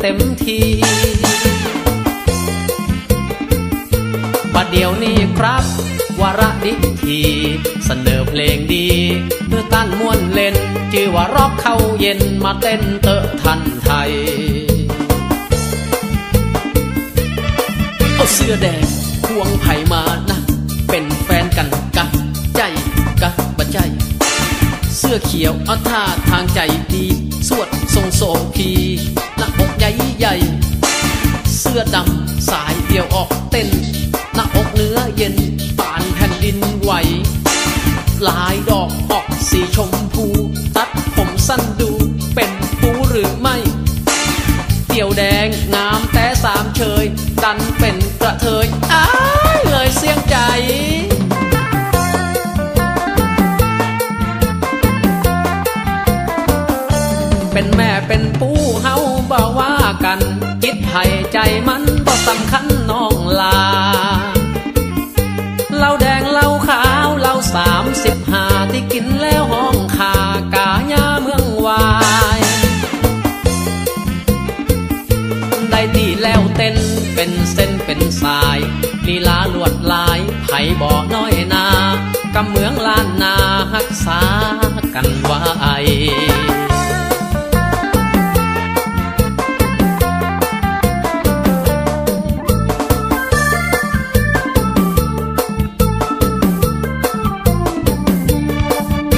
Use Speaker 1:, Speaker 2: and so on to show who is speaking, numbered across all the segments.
Speaker 1: เต็มทีบัดเดี๋ยวนี้ครับ วาระดิทีเสนอเพลงดีเพื่อตั้นม้วนเล่นชื่อว่าร็อกเข้าเย็นมาเต้นเตอะทันไทยเอาเสื้อแดงควงไผ่มานะ เป็นแฟนกันกะใจกะบะใจ เสื้อเขียวเอาท่าทางใจดี สวดทรงโสพี ใหญ่ เสื้อดำสายเดียวออกเต้น หน้าอกเนื้อเย็นป่านแผ่นดินไหวลายดอกออกสีชมพู ตัดผมสั้นดูเป็นปูหรือไม่เตี่ยวแดงงามแต่สามเชย ดันเป็นกระเทย ลีลาลวดลายไผ่บ่อน้อยนากำเมืองล้านนาหักษากันไว้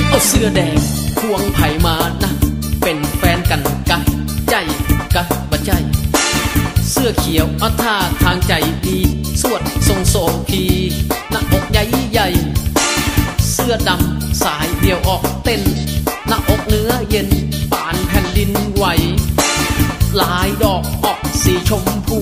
Speaker 1: เอเสื้อแดงควงไผ่มานะ เป็นแฟนกันกะใจกะบะใจ เสื้อเขียวเอาท่าทางใจดี สวดทรงโสพีหน้าอกใหญ่ใหญ่เสื้อดำสายเดียวออกเต้นหน้าอกเนื้อเย็นป่านแผ่นดินไหว หลายดอกออกสีชมพู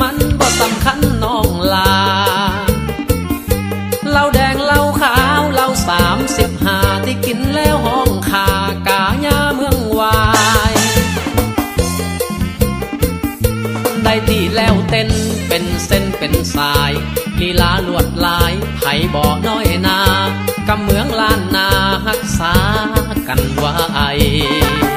Speaker 1: มันบ่สำคัญน้องลาเหล้าแดงเหล้าขาวเหล้าสามสิบห้าที่กินแล้วห้องขากายาเมืองวาย ได้ตีแล้วเต้นเป็นเส้นเป็นสายลีลาลวดลายไผ่บ่อน้อยนากำเมืองล้านนาหักษากันไว้
Speaker 2: ปอห้างเอ่ยปอห้าไอ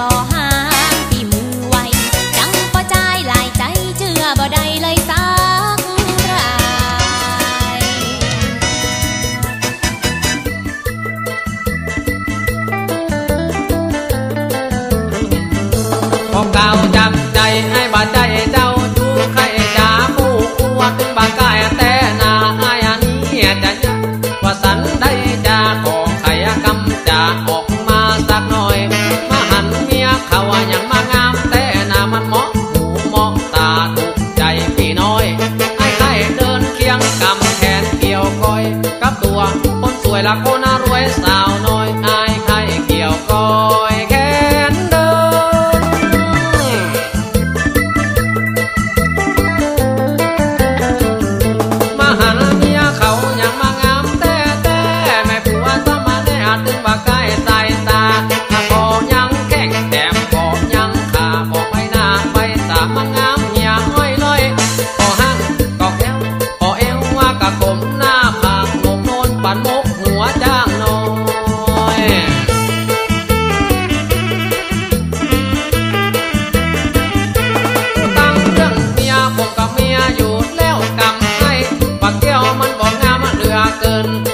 Speaker 2: ต่อ อยสาวน้อยอายใครเกี่ย
Speaker 3: วก้อ cơn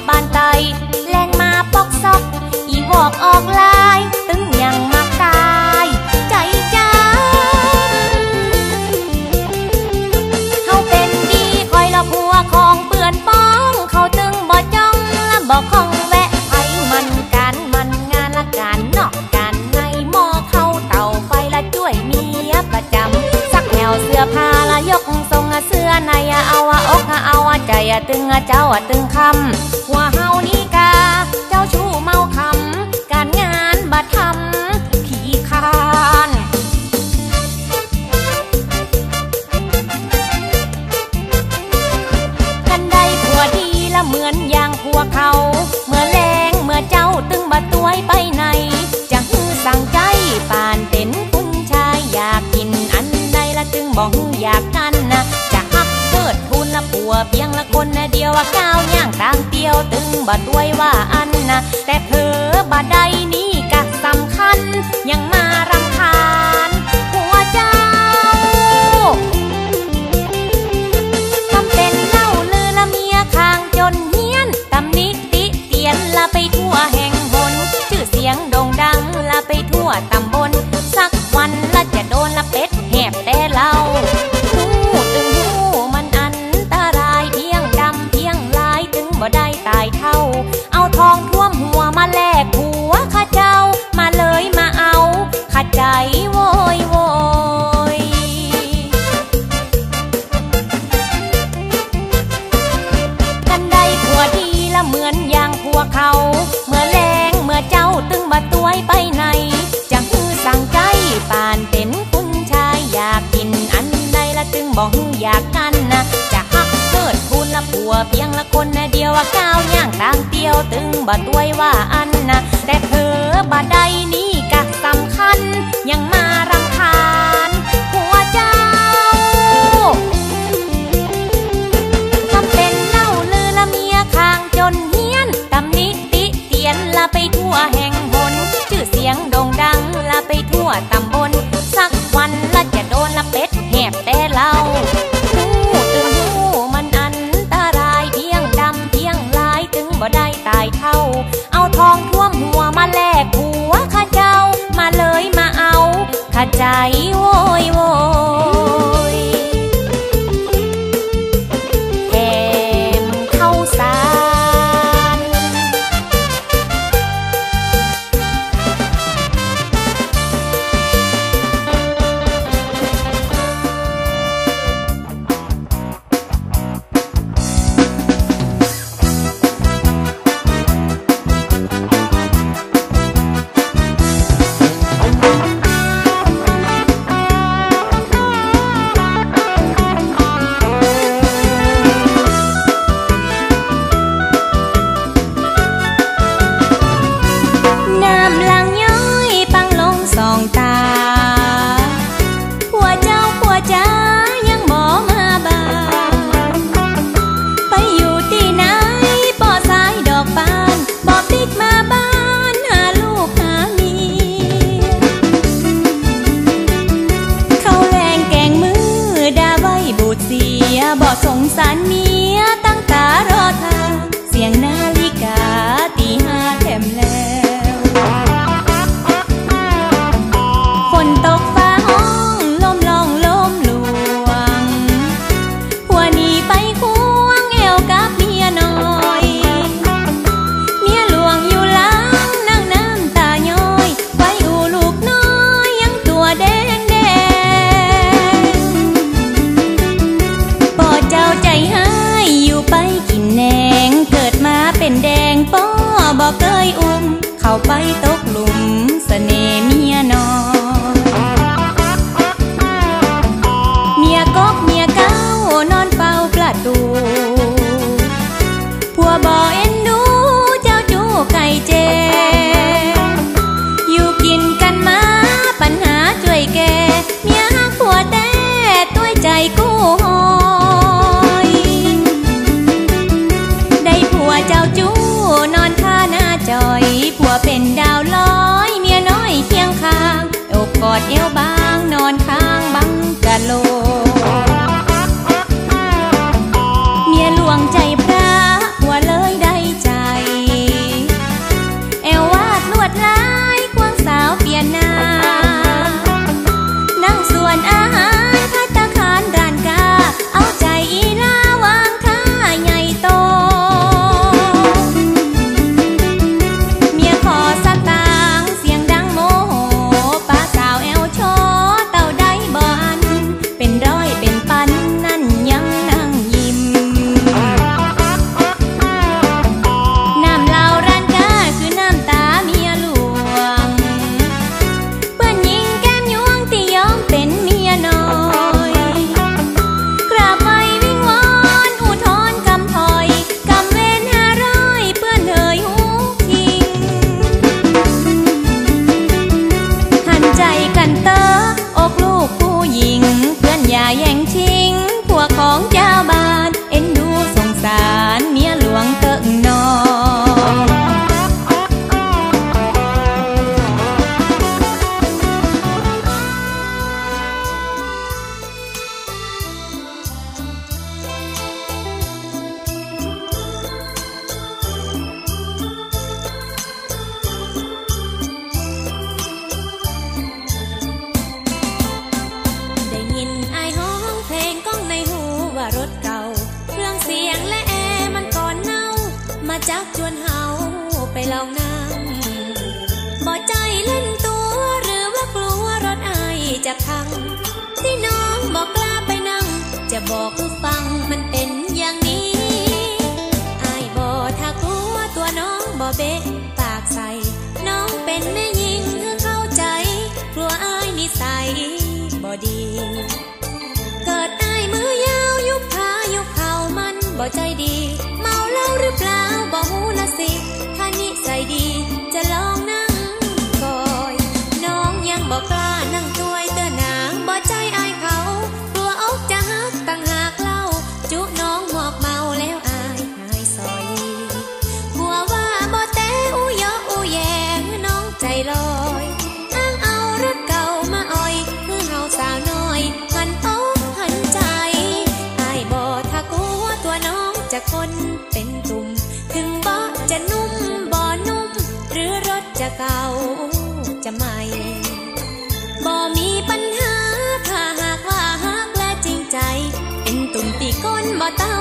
Speaker 3: bye-bye ตึงเจ้าตึงคำหัวเฮานี้กา เจ้าชู้เมาคำการงานบัดทำขี้คานกันได้ผัวดีละเหมือนอย่างผัวเขา เมื่อแรงเมื่อเจ้าตึงบัดตัวไปไหน จะฮือสั่งใจปานเป็นคุณชายอยากกินอันใดละตึงบอก เพียงละคนนะเดียวว่าก้าวย่างต่างเตียวตึงบ่ด้วยว่าอันนะแต่เผลอบ่ใดนี่ก็สำคัญ ยังมารำคาญหัวเจ้าทำเป็นเล่าลือละเมียคางจนเฮียนตำนิติเตียนละไปทั่วแห่งหนชื่อเสียงโด่งดังละไปทั่วตำ たいおいを ไปตกหลุมสเสน่ห์างเอวกอดเอวบาง จักชวนเฮาไปลองนั่งบ่ใจเล่นตัวหรือว่ากลัวรถไอจะพัง ที่น้องบอกกล้าไปนั่ง จะบอกคือฟังมันเป็นอย่างนี้ไอบ่ถ้ากลัวตัวน้องบ่เบะปากใส่น้องเป็นแม่ยิงเข้าใจ กลัวไอ้นิสัยบ่ดี เกิดไอ้มือยาวยุบขายุบเข่ามันบ่ใจดี กล้วบ่หูนะสิถ้านิสัยดีจะลองนะ เก่าจะใหม่บ่มีปัญหา ถ้าหากว่าหากและจริงใจ เป็นตุ่มตีก้นบ่เต้า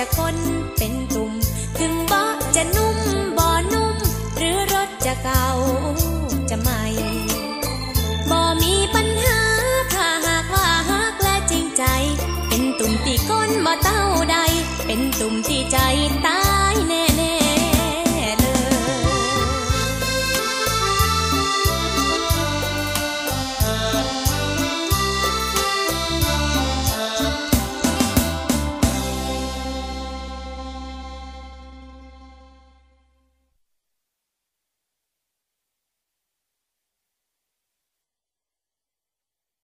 Speaker 3: จะคน